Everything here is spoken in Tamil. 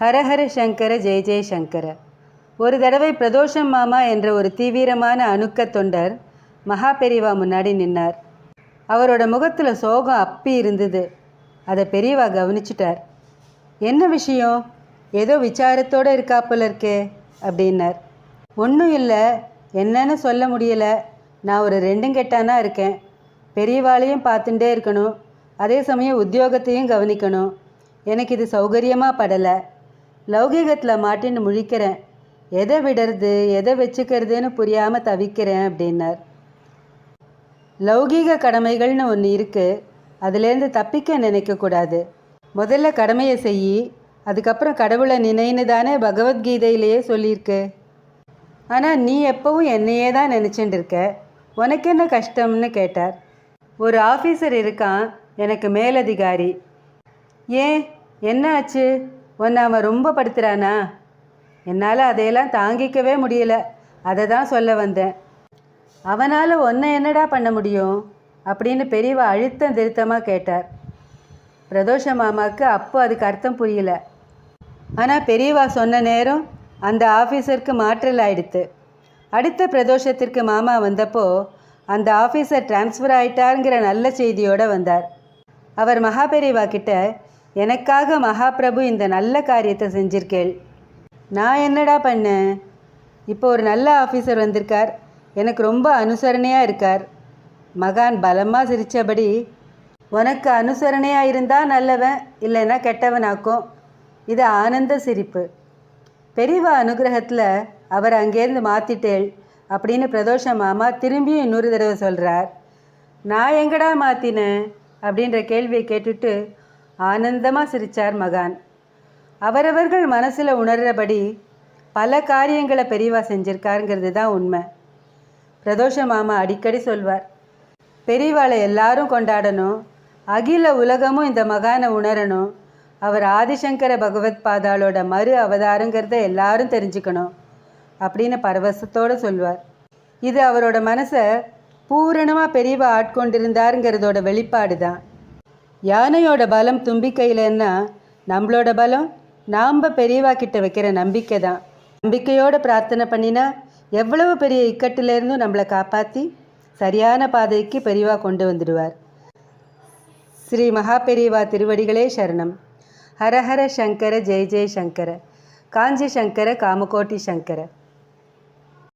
ஹரஹர சங்கர ஜெய ஜெய சங்கர. ஒரு தடவை பிரதோஷம் மாமா என்ற ஒரு தீவிரமான அணுக்க தொண்டர் மகா பெரியவா முன்னாடி நின்னார். அவரோட முகத்தில் சோகம் அப்பி இருந்தது. அதை பெரியவா கவனிச்சிட்டார். என்ன விஷயம்? ஏதோ விசாரத்தோடு இருக்காப்புல இருக்கே அப்படின்னார். ஒன்றும் இல்லை. என்னன்னு சொல்ல முடியலை. நான் ஒரு ரெண்டும் கெட்டானா இருக்கேன். பெரியவாளையும் பார்த்துட்டே இருக்கணும். அதே சமயம் உத்தியோகத்தையும் கவனிக்கணும். எனக்கு இது சௌகரியமாக படலை. லௌகீகத்தில் மாட்டின்னு முழிக்கிறேன். எதை விடுறது எதை வச்சுக்கிறதுன்னு புரியாமல் தவிக்கிறேன் அப்படின்னார். லௌகீக கடமைகள்னு ஒன்று இருக்குது அதுலேருந்து தப்பிக்க நினைக்கக்கூடாது முதல்ல கடமையை செய் அதுக்கப்புறம் கடவுளை நினைன்னு தானே பகவத்கீதையிலேயே சொல்லியிருக்கு. ஆனால் நீ எப்பவும் என்னையே தான் நினச்சிட்டு இருக்க உனக்கு என்ன கஷ்டம்னு கேட்டார். ஒரு ஆஃபீஸர் இருக்கான் எனக்கு மேலதிகாரி. ஏன்? என்ன ஆச்சு? உன்னை அவன் ரொம்ப படுத்துறானா? என்னால் அதையெல்லாம் தாங்கிக்கவே முடியல. அதை தான் சொல்ல வந்தேன். அவனால் ஒன்றை என்னடா பண்ண முடியும்? அப்படின்னு பெரியவா அழுத்தம் திருத்தமாக கேட்டார். பிரதோஷ மாமாவுக்கு அப்போ அதுக்கு அர்த்தம் புரியல. ஆனால் பெரியவா சொன்ன நேரம் அந்த ஆஃபீஸருக்கு மாற்றல் ஆயிடுத்து. அடுத்த பிரதோஷத்திற்கு மாமா வந்தப்போ அந்த ஆஃபீஸர் டிரான்ஸ்ஃபர் ஆயிட்டாருங்கிற நல்ல செய்தியோடு வந்தார். அவர் மகாபெரிவா கிட்ட எனக்காக மகாபிரபு இந்த நல்ல காரியத்தை செஞ்சிருக்கேள். நான் என்னடா பண்ணேன் இப்போ ஒரு நல்ல ஆஃபீஸர் வந்திருக்கார். எனக்கு ரொம்ப அனுசரணையாக இருக்கார். மகான் பலமாக சிரித்தபடி உனக்கு அனுசரணையாக இருந்தால் நல்லவன் இல்லைன்னா கெட்டவனாக்கும். இது ஆனந்த சிரிப்பு. பெரியவா அனுகிரகத்தில் அவர் அங்கேருந்து மாற்றிட்டேள் அப்படின்னு பிரதோஷ மாமா திரும்பியும் இன்னொரு தடவை சொல்கிறார் நான் எங்கடா மாற்றினேன் அப்படின்ற கேள்வியை கேட்டுட்டு ஆனந்தமாக சிரித்தார் மகான். அவரவர்கள் மனசில் உணர்றபடி பல காரியங்களை பெரியவா செஞ்சிருக்காருங்கிறது தான் உண்மை. பிரதோஷ மாமா அடிக்கடி சொல்வார் பெரியவாளை எல்லாரும் கொண்டாடணும் அகில உலகமும் இந்த மகானை உணரணும் அவர் ஆதிசங்கர பகவத் பாதாளோட மறு அவதாரங்கிறத எல்லாரும் தெரிஞ்சுக்கணும் அப்படின்னு பரவசத்தோடு சொல்வார். இது அவரோட மனசை பூரணமாக பெரியவா ஆட்கொண்டிருந்தாருங்கிறதோட வெளிப்பாடு தான் யானையோட பலம் தும்பிக்கையிலன்னா நம்மளோட பலம்? நாம் பெரியவா கிட்ட வைக்கிற நம்பிக்கை தான். நம்பிக்கையோட பிரார்த்தனை பண்ணினா எவ்வளவு பெரிய இக்கட்டிலேருந்தும் நம்மளை காப்பாற்றி சரியான பாதைக்கு பெரியவா கொண்டு வந்துடுவார். ஸ்ரீ மகா பெரியவா திருவடிகளே சரணம். ஹரஹர சங்கர ஜெய ஜெய சங்கர. காஞ்சி சங்கர காமகோட்டி சங்கர.